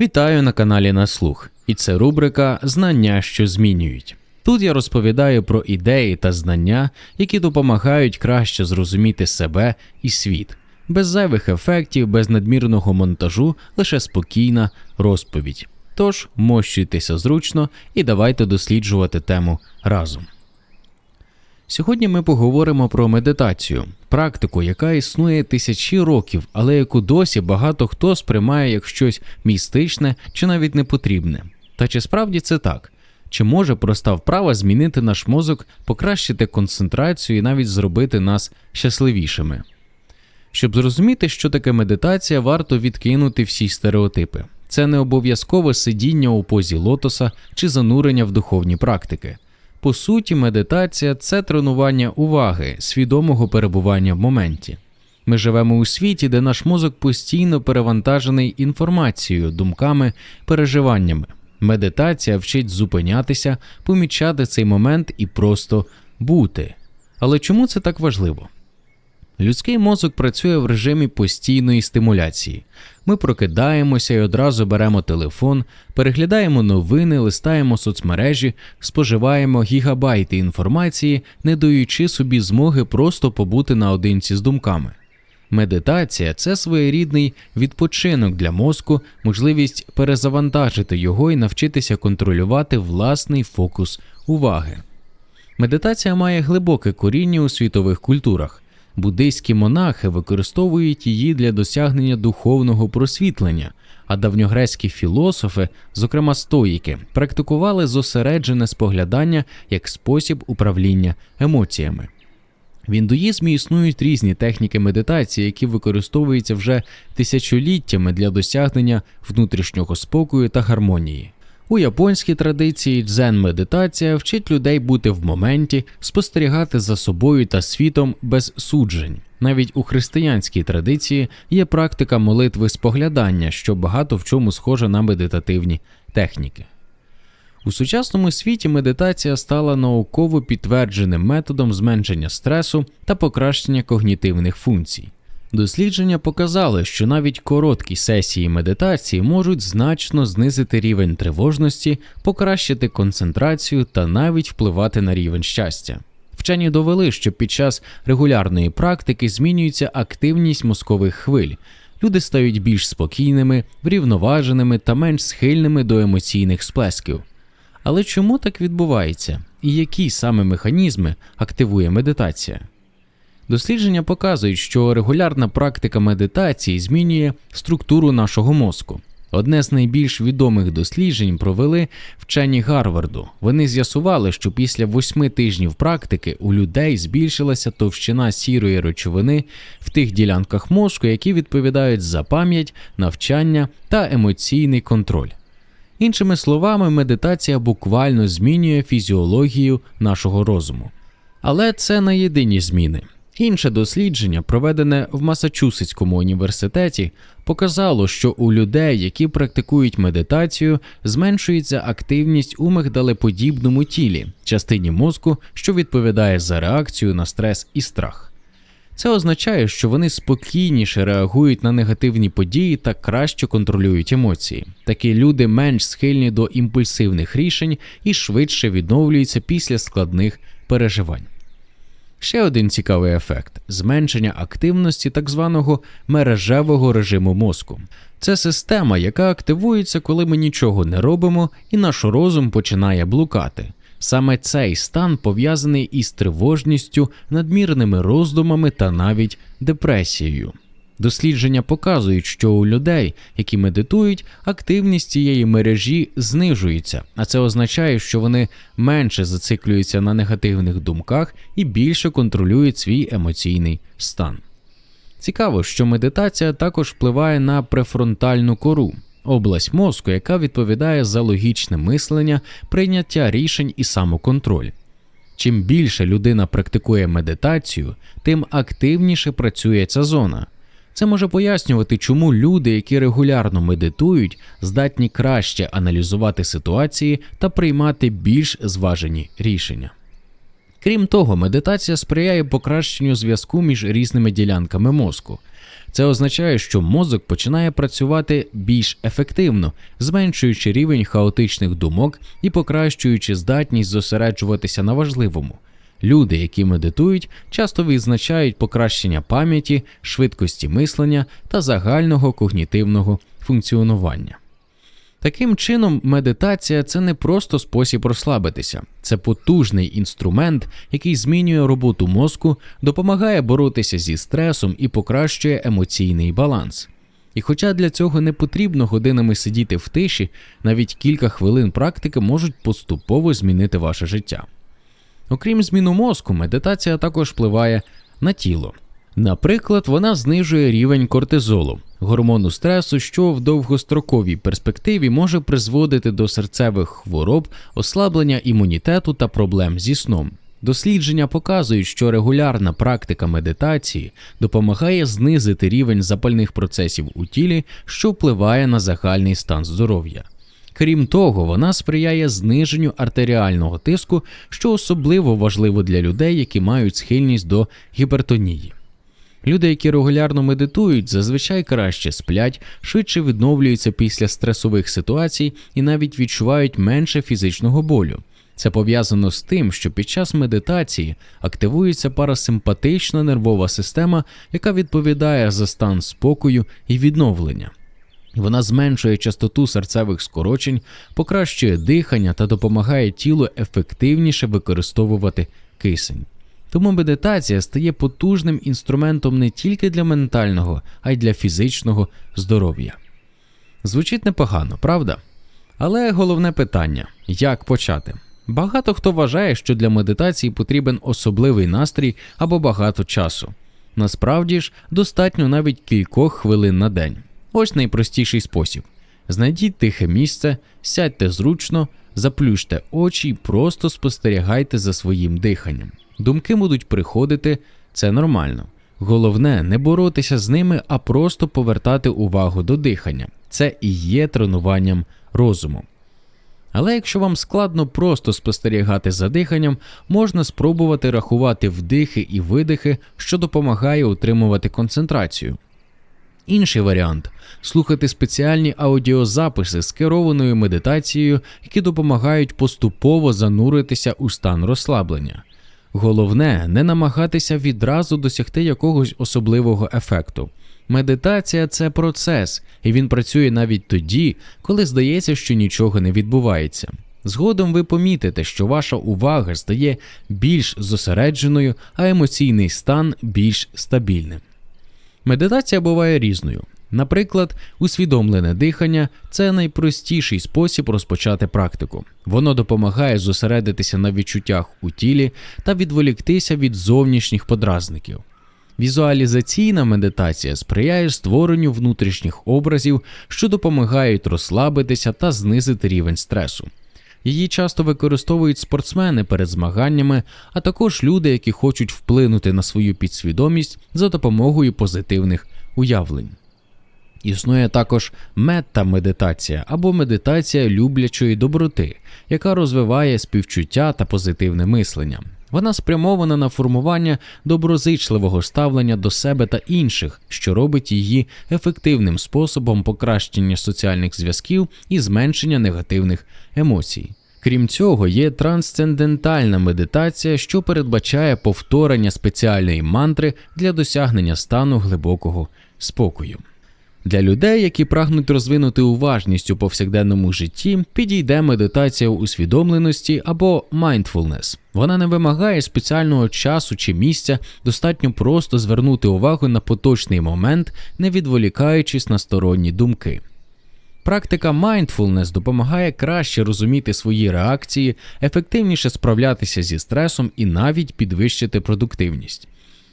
Вітаю на каналі на слух, і це рубрика Знання, що змінюють. Тут я розповідаю про ідеї та знання, які допомагають краще зрозуміти себе і світ, без зайвих ефектів, без надмірного монтажу, лише спокійна розповідь. Тож мощуйтеся зручно і давайте досліджувати тему разом. Сьогодні ми поговоримо про медитацію, практику, яка існує тисячі років, але яку досі багато хто сприймає як щось містичне чи навіть непотрібне. Та чи справді це так? Чи може проста вправа змінити наш мозок, покращити концентрацію і навіть зробити нас щасливішими? Щоб зрозуміти, що таке медитація, варто відкинути всі стереотипи. Це не обов'язкове сидіння у позі лотоса чи занурення в духовні практики. По суті, медитація це тренування уваги, свідомого перебування в моменті. Ми живемо у світі, де наш мозок постійно перевантажений інформацією, думками, переживаннями. Медитація вчить зупинятися, помічати цей момент і просто бути. Але чому це так важливо? Людський мозок працює в режимі постійної стимуляції. Ми прокидаємося і одразу беремо телефон, переглядаємо новини, листаємо соцмережі, споживаємо гігабайти інформації, не даючи собі змоги просто побути наодинці з думками. Медитація це своєрідний відпочинок для мозку, можливість перезавантажити його і навчитися контролювати власний фокус уваги. Медитація має глибоке коріння у світових культурах. Буддийські монахи використовують її для досягнення духовного просвітлення, а давньогрецькі філософи, зокрема стоїки, практикували зосереджене споглядання як спосіб управління емоціями. В індуїзмі існують різні техніки медитації, які використовуються вже тисячоліттями для досягнення внутрішнього спокою та гармонії. У японській традиції дзен-медитація вчить людей бути в моменті, спостерігати за собою та світом без суджень. Навіть у християнській традиції є практика молитви споглядання, що багато в чому схожа на медитативні техніки. У сучасному світі медитація стала науково підтвердженим методом зменшення стресу та покращення когнітивних функцій. Дослідження показали, що навіть короткі сесії медитації можуть значно знизити рівень тривожності, покращити концентрацію та навіть впливати на рівень щастя. Вчені довели, що під час регулярної практики змінюється активність мозкових хвиль. Люди стають більш спокійними, врівноваженими та менш схильними до емоційних сплесків. Але чому так відбувається? І які саме механізми активує медитація? Дослідження показують, що регулярна практика медитації змінює структуру нашого мозку. Одне з найбільш відомих досліджень провели вчені Гарварду. Вони з'ясували, що після восьми тижнів практики у людей збільшилася товщина сірої речовини в тих ділянках мозку, які відповідають за пам'ять, навчання та емоційний контроль. Іншими словами, медитація буквально змінює фізіологію нашого розуму. Але це не єдині зміни. Інше дослідження, проведене в Масачусетському університеті, показало, що у людей, які практикують медитацію, зменшується активність у мигдалеподібному тілі, частині мозку, що відповідає за реакцію на стрес і страх. Це означає, що вони спокійніше реагують на негативні події та краще контролюють емоції. Такі люди менш схильні до імпульсивних рішень і швидше відновлюються після складних переживань. Ще один цікавий ефект зменшення активності так званого мережевого режиму мозку. Це система, яка активується, коли ми нічого не робимо, і наш розум починає блукати. Саме цей стан пов'язаний із тривожністю, надмірними роздумами та навіть депресією. Дослідження показують, що у людей, які медитують, активність цієї мережі знижується, а це означає, що вони менше зациклюються на негативних думках і більше контролюють свій емоційний стан. Цікаво, що медитація також впливає на префронтальну кору, область мозку, яка відповідає за логічне мислення, прийняття рішень і самоконтроль. Чим більше людина практикує медитацію, тим активніше працює ця зона. Це може пояснювати, чому люди, які регулярно медитують, здатні краще аналізувати ситуації та приймати більш зважені рішення. Крім того, медитація сприяє покращенню зв'язку між різними ділянками мозку. Це означає, що мозок починає працювати більш ефективно, зменшуючи рівень хаотичних думок і покращуючи здатність зосереджуватися на важливому. Люди, які медитують, часто відзначають покращення пам'яті, швидкості мислення та загального когнітивного функціонування. Таким чином, медитація це не просто спосіб розслабитися, це потужний інструмент, який змінює роботу мозку, допомагає боротися зі стресом і покращує емоційний баланс. І хоча для цього не потрібно годинами сидіти в тиші, навіть кілька хвилин практики можуть поступово змінити ваше життя. Окрім зміну мозку, медитація також впливає на тіло. Наприклад, вона знижує рівень кортизолу, гормону стресу, що в довгостроковій перспективі може призводити до серцевих хвороб, ослаблення імунітету та проблем зі сном. Дослідження показують, що регулярна практика медитації допомагає знизити рівень запальних процесів у тілі, що впливає на загальний стан здоров'я. Крім того, вона сприяє зниженню артеріального тиску, що особливо важливо для людей, які мають схильність до гіпертонії. Люди, які регулярно медитують, зазвичай краще сплять, швидше відновлюються після стресових ситуацій і навіть відчувають менше фізичного болю. Це пов'язано з тим, що під час медитації активується парасимпатична нервова система, яка відповідає за стан спокою і відновлення. Вона зменшує частоту серцевих скорочень, покращує дихання та допомагає тілу ефективніше використовувати кисень. Тому медитація стає потужним інструментом не тільки для ментального, а й для фізичного здоров'я. Звучить непогано, правда? Але головне питання як почати? Багато хто вважає, що для медитації потрібен особливий настрій або багато часу. Насправді ж, достатньо навіть кількох хвилин на день. Ось найпростіший спосіб: знайдіть тихе місце, сядьте зручно, заплющте очі і просто спостерігайте за своїм диханням. Думки будуть приходити, це нормально. Головне не боротися з ними, а просто повертати увагу до дихання. Це і є тренуванням розуму. Але якщо вам складно просто спостерігати за диханням, можна спробувати рахувати вдихи і видихи, що допомагає утримувати концентрацію. Інший варіант слухати спеціальні аудіозаписи з керованою медитацією, які допомагають поступово зануритися у стан розслаблення. Головне не намагатися відразу досягти якогось особливого ефекту. Медитація це процес, і він працює навіть тоді, коли здається, що нічого не відбувається. Згодом ви помітите, що ваша увага стає більш зосередженою, а емоційний стан більш стабільним. Медитація буває різною. Наприклад, усвідомлене дихання це найпростіший спосіб розпочати практику. Воно допомагає зосередитися на відчуттях у тілі та відволіктися від зовнішніх подразників. Візуалізаційна медитація сприяє створенню внутрішніх образів, що допомагають розслабитися та знизити рівень стресу. Її часто використовують спортсмени перед змаганнями, а також люди, які хочуть вплинути на свою підсвідомість за допомогою позитивних уявлень. Існує також мета-медитація або медитація люблячої доброти, яка розвиває співчуття та позитивне мислення. Вона спрямована на формування доброзичливого ставлення до себе та інших, що робить її ефективним способом покращення соціальних зв'язків і зменшення негативних емоцій. Крім цього, є трансцендентальна медитація, що передбачає повторення спеціальної мантри для досягнення стану глибокого спокою. Для людей, які прагнуть розвинути уважність у повсякденному житті, підійде медитація усвідомленості або mindfulness. Вона не вимагає спеціального часу чи місця, достатньо просто звернути увагу на поточний момент, не відволікаючись на сторонні думки. Практика mindfulness допомагає краще розуміти свої реакції, ефективніше справлятися зі стресом і навіть підвищити продуктивність.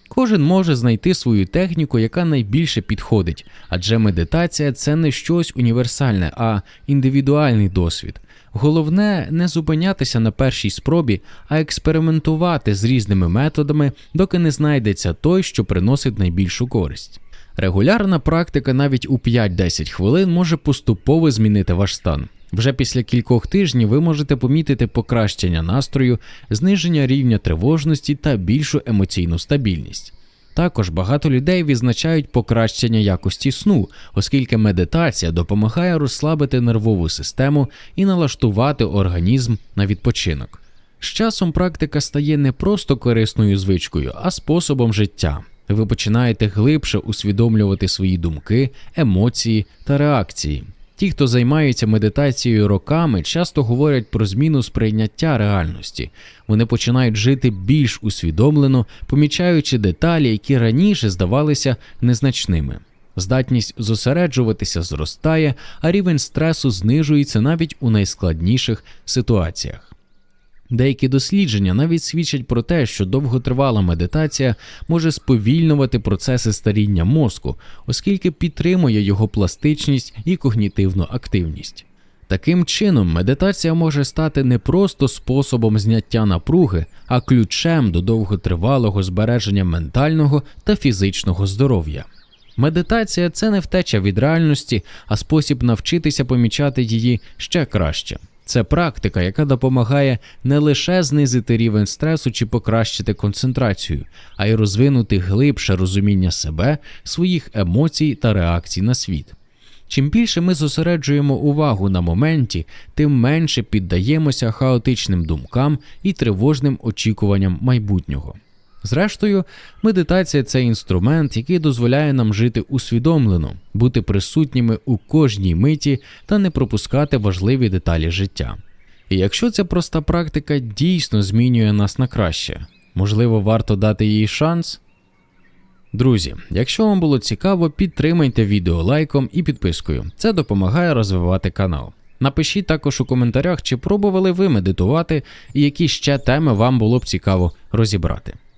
Кожен може знайти свою техніку, яка найбільше підходить, адже медитація це не щось універсальне, а індивідуальний досвід. Головне не зупинятися на першій спробі, а експериментувати з різними методами, доки не знайдеться той, що приносить найбільшу користь. Регулярна практика навіть у 5-10 хвилин може поступово змінити ваш стан. Вже після кількох тижнів ви можете помітити покращення настрою, зниження рівня тривожності та більшу емоційну стабільність. Також багато людей відзначають покращення якості сну, оскільки медитація допомагає розслабити нервову систему і налаштувати організм на відпочинок. З часом практика стає не просто корисною звичкою, а способом життя. Ви починаєте глибше усвідомлювати свої думки, емоції та реакції. Ті, хто займається медитацією роками, часто говорять про зміну сприйняття реальності. Вони починають жити більш усвідомлено, помічаючи деталі, які раніше здавалися незначними. Здатність зосереджуватися зростає, а рівень стресу знижується навіть у найскладніших ситуаціях. Деякі дослідження навіть свідчать про те, що довготривала медитація може сповільнювати процеси старіння мозку, оскільки підтримує його пластичність і когнітивну активність. Таким чином, медитація може стати не просто способом зняття напруги, а ключем до довготривалого збереження ментального та фізичного здоров'я. Медитація це не втеча від реальності, а спосіб навчитися помічати її ще краще. Це практика, яка допомагає не лише знизити рівень стресу чи покращити концентрацію, а й розвинути глибше розуміння себе, своїх емоцій та реакцій на світ. Чим більше ми зосереджуємо увагу на моменті, тим менше піддаємося хаотичним думкам і тривожним очікуванням майбутнього. Зрештою, медитація це інструмент, який дозволяє нам жити усвідомлено, бути присутніми у кожній миті та не пропускати важливі деталі життя. І якщо ця проста практика дійсно змінює нас на краще, можливо, варто дати їй шанс. Друзі, якщо вам було цікаво, підтримайте відео лайком і підпискою. Це допомагає розвивати канал. Напишіть також у коментарях, чи пробували ви медитувати і які ще теми вам було б цікаво розібрати.